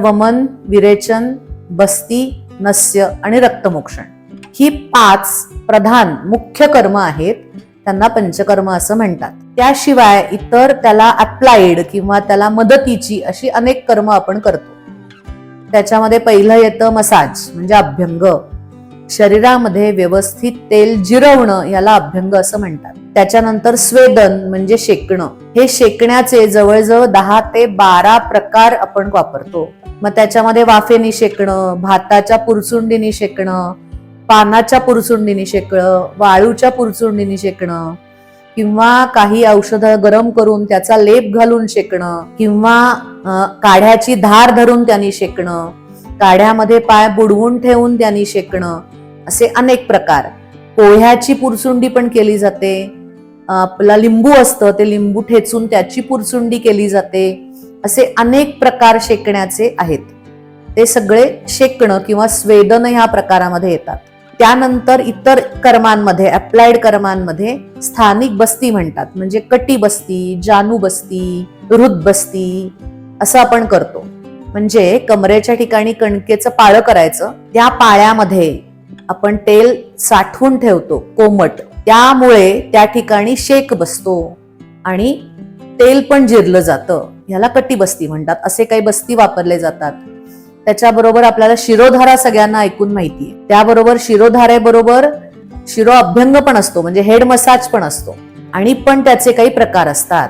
वमन विरेचन बस्ती नस्य आणि रक्तमोक्षण. ही पाच प्रधान मुख्य कर्म आहेत. त्यांना पंचकर्म असं म्हणतात. त्याशिवाय इतर त्याला अप्लाइड किंवा त्याला मदतीची अशी अनेक कर्म आपण करतो. त्याच्यामध्ये पहिलं येतं मसाज म्हणजे अभ्यंग. शरीरामध्ये व्यवस्थित तेल जिरवणं याला अभ्यंग असं म्हणतात. त्याच्यानंतर स्वेदन म्हणजे शेकणं. हे शेकण्याचे जवळजवळ दहा ते बारा प्रकार आपण वापरतो. मग त्याच्यामध्ये वाफेनी शेकणं भाताच्या पुरचुंडीनी शेकणं पानाच्या पुरचुंडीनी शेकणं वाळूच्या पुरचुंडीनी शेकणं किंवा काही औषधं गरम करून त्याचा लेप घालून शेकणं किंवा काढ्याची धार धरून त्यांनी शेकणं काढ्यामध्ये पाय बुडवून ठेवून त्यांनी शेकणं असे अनेक प्रकार. पोह्याची पुरसुंडी पण केली जाते. आपला लिंबू असतं ते लिंबू ठेचून त्याची पुरसुंडी केली जाते. असे अनेक प्रकार शेकण्याचे आहेत. ते सगळे शेकणं किंवा स्वेदन ह्या प्रकारामध्ये येतात. त्यानंतर इतर कर्मांमध्ये अप्लाइड कर्मांमध्ये स्थानिक बस्ती म्हणतात. म्हणजे कटी बस्ती जानू बस्ती हृद बस्ती असं आपण करतो. म्हणजे कमरेच्या ठिकाणी कणकेचं पाळं करायचं त्या पाळ्यामध्ये आपण तेल साठवून ठेवतो कोमट. त्यामुळे त्या ठिकाणी शेक बसतो आणि तेल पण जिरलं जातं. ह्याला कटी बस्ती म्हणतात. असे काही बस्ती वापरले जातात. त्याच्याबरोबर आपल्याला शिरोधारा सगळ्यांना ऐकून माहिती आहे. त्याबरोबर शिरोधारेबरोबर शिरो अभ्यंग पण असतो म्हणजे हेड मसाज पण असतो. आणि पण त्याचे काही प्रकार असतात.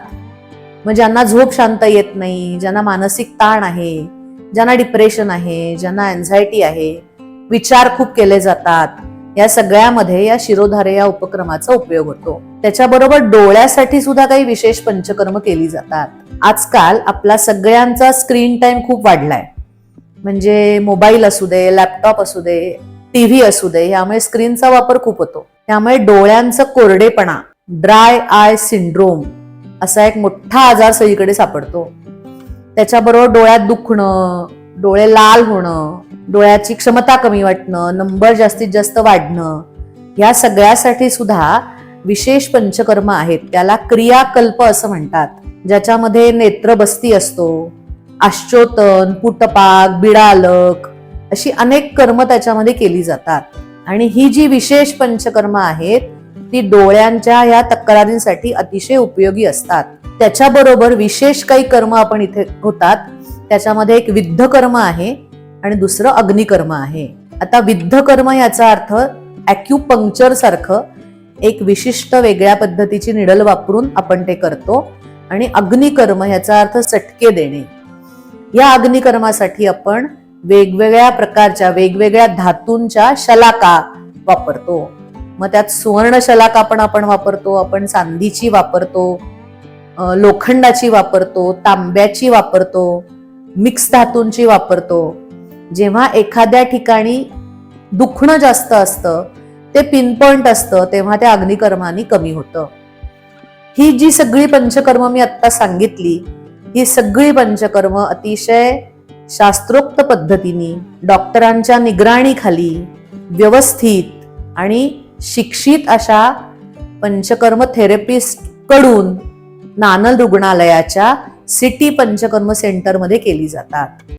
मग ज्यांना झोप शांत येत नाही ज्यांना मानसिक ताण आहे ज्यांना डिप्रेशन आहे ज्यांना अँझायटी आहे विचार खूप केले जातात. या सगळ्यामध्ये या शिरोधारे या उपक्रमाचा उपयोग होतो. त्याच्याबरोबर डोळ्यासाठी सुद्धा काही विशेष पंचकर्म केली जातात. आजकाल आपला सगळ्यांचा स्क्रीन टाइम खूप वाढलाय. म्हणजे मोबाईल असू दे लॅपटॉप असू दे टीव्ही असू दे यामुळे स्क्रीनचा वापर खूप होतो. त्यामुळे डोळ्यांचं कोरडेपणा ड्राय आय सिंड्रोम असा एक मोठा आजार सगळीकडे सापडतो. त्याच्याबरोबर डोळ्यात दुखणं डोळे लाल होणं डोळ्याची क्षमता कमी वाटणं नंबर जास्तीत जास्त वाढणं ह्या सगळ्यासाठी सुद्धा विशेष पंचकर्म आहेत. त्याला क्रियाकल्प असं म्हणतात. ज्याच्यामध्ये नेत्रबस्ती असतो. आश्चोतन पुटपाक बिडालक अशी अनेक कर्म त्याच्यामध्ये केली जातात. आणि ही जी विशेष पंचकर्म आहेत ती डोळ्यांच्या या तक्रारींसाठी अतिशय उपयोगी असतात. त्याच्याबरोबर विशेष काही कर्म आपण इथे होतात. त्याच्यामध्ये एक विद्ध कर्म आहे. आणि दुसरं अग्निकर्म आहे. आता विद्ध कर्म याचा अर्थ अॅक्युपंक्चर सारखं एक विशिष्ट वेगळ्या पद्धतीची निडल वापरून आपण ते करतो आणि अग्निकर्म याचा अर्थ चटके देणे. या अग्निकर्मासाठी आपण वेगवेगळ्या प्रकारच्या वेगवेगळ्या धातूंच्या शलाका वापरतो. मग त्यात सुवर्ण शलाका पण आपण वापरतो आपण चांदीची वापरतो लोखंडाची वापरतो तांब्याची वापरतो मिक्स धातूंची वापरतो. जेव्हा एखाद्या ठिकाणी दुखणं जास्त असतं ते पिनपॉइंट असतं तेव्हा त्या अग्निकर्मानी कमी होतं. ही जी सगळी पंचकर्म मी आत्ता सांगितली ही सगळी पंचकर्म अतिशय शास्त्रोक्त पद्धतीने डॉक्टरांच्या निगराणीखाली व्यवस्थित आणि शिक्षित अशा पंचकर्म थेरपिस्टकडून नानल रुग्णालयाच्या सिटी पंचकर्म सेंटरमध्ये केली जातात.